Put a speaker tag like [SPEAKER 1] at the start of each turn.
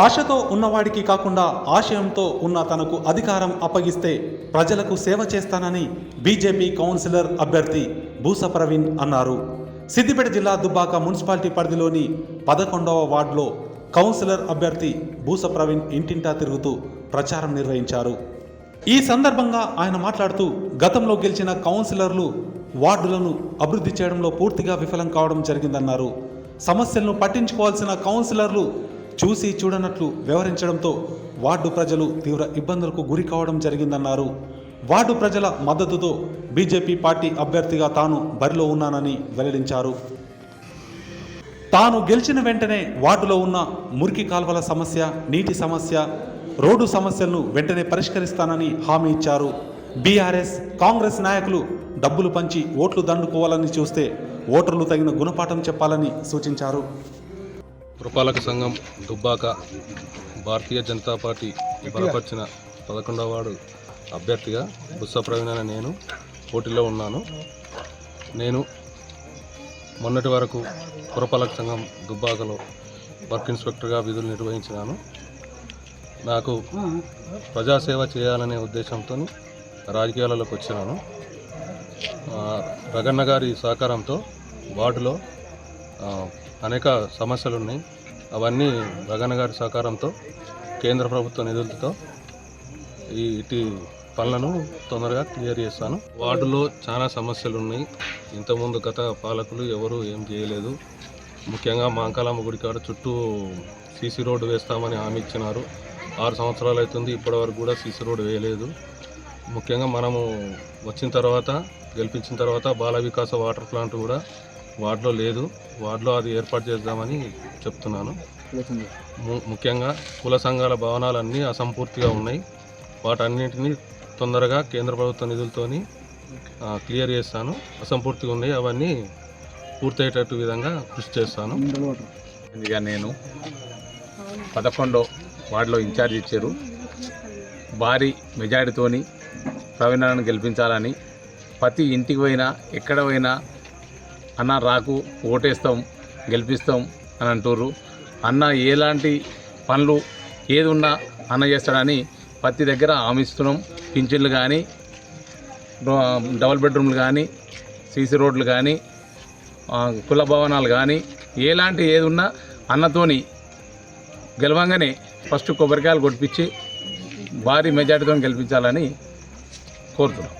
[SPEAKER 1] ఆశతో ఉన్నవాడికి కాకుండా ఆశయంతో ఉన్న తనకు అధికారం అప్పగిస్తే ప్రజలకు సేవ చేస్తానని బీజేపీ కౌన్సిలర్ అభ్యర్థి బూస ప్రవీణ్ అన్నారు. సిద్దిపేట జిల్లా దుబ్బాక మున్సిపాలిటీ పరిధిలోని పదకొండవ వార్డులో కౌన్సిలర్ అభ్యర్థి బూస ప్రవీణ్ ఇంటింటా తిరుగుతూ ప్రచారం నిర్వహించారు. ఈ సందర్భంగా ఆయన మాట్లాడుతూ గతంలో గెలిచిన కౌన్సిలర్లు వార్డులను అభివృద్ధి చేయడంలో పూర్తిగా విఫలం కావడం జరిగిందన్నారు. సమస్యలను పట్టించుకోవాల్సిన కౌన్సిలర్లు చూసి చూడనట్లు వ్యవహరించడంతో వార్డు ప్రజలు తీవ్ర ఇబ్బందులకు గురి కావడం జరిగిందన్నారు. వార్డు ప్రజల మద్దతుతో బీజేపీ పార్టీ అభ్యర్థిగా తాను బరిలో ఉన్నానని వెల్లడించారు. తాను గెలిచిన వెంటనే వార్డులో ఉన్న మురికి కాల్వల సమస్య నీటి సమస్య రోడ్డు సమస్యలను వెంటనే పరిష్కరిస్తానని హామీ ఇచ్చారు. బీఆర్ఎస్ కాంగ్రెస్ నాయకులు డబ్బులు పంచి ఓట్లు దండుకోవాలని చూస్తే ఓటర్లు తగిన గుణపాఠం చెప్పాలని సూచించారు.
[SPEAKER 2] పురపాలక సంఘం దుబ్బాక భారతీయ జనతా పార్టీ బలపరిచిన పదకొండవ వార్డు అభ్యర్థిగా బుస్స ప్రవీణ నేను పోటీలో ఉన్నాను. నేను మొన్నటి వరకు పురపాలక సంఘం దుబ్బాకలో వర్క్ ఇన్స్పెక్టర్గా విధులు నిర్వహించినాను. నాకు ప్రజాసేవ చేయాలనే ఉద్దేశంతో రాజకీయాలలోకి వచ్చినాను. రగన్న గారి సహకారంతో వార్డులో అనేక సమస్యలు ఉన్నాయి అవన్నీ రగన్న గారి సహకారంతో కేంద్ర ప్రభుత్వ నిధులతో ఈ ఇటు పనులను తొందరగా క్లియర్ చేస్తాను. వార్డులో చాలా సమస్యలు ఉన్నాయి ఇంతకుముందు గత పాలకులు ఎవరు ఏం చేయలేదు. ముఖ్యంగా మాంకాలమ్మ గుడి కాడ చుట్టూ సీసీ రోడ్డు వేస్తామని హామీ ఇచ్చినారు. ఆరు సంవత్సరాలు అవుతుంది ఇప్పటివరకు కూడా సీసీ రోడ్డు వేయలేదు. ముఖ్యంగా మనము వచ్చిన తర్వాత గెలిపించిన తర్వాత బాల వికాస వాటర్ ప్లాంట్ కూడా వార్డులో లేదు. వార్డులో అది ఏర్పాటు చేద్దామని చెప్తున్నాను. ము- ముఖ్యంగా కుల సంఘాల భవనాలన్నీ అసంపూర్తిగా ఉన్నాయి. వాటన్నిటిని తొందరగా కేంద్ర ప్రభుత్వ నిధులతోని క్లియర్ చేస్తాను. అసంపూర్తిగా ఉన్నాయి. అవన్నీ పూర్తయ్యేటట్టు విధంగా కృషి చేస్తాను.
[SPEAKER 3] ఇదిగా నేను పదకొండో వార్డులో ఇన్ఛార్జ్ ఇచ్చారు. భారీ మెజారిటీతోని ప్రవీణను గెలిపించాలని ప్రతి ఇంటికి పోయినా ఎక్కడ పోయినా అన్న రాకు ఓటేస్తాం గెలిపిస్తాం అని అంటుర్రు. అన్న ఎలాంటి పనులు ఏది ఉన్నా అన్న చేస్తాడని ప్రతి దగ్గర ఆమిస్తున్నాం. పింఛన్లు కానీ డబుల్ బెడ్రూమ్లు కానీ సీసీ రోడ్లు కానీ కుల భవనాలు కానీ ఎలాంటి ఏది ఉన్నా అన్నతోని గెలవంగానే ఫస్ట్ కొబ్బరికాయలు కొట్టించి భారీ మెజార్టీతో గెలిపించాలని కోరుతున్నాం.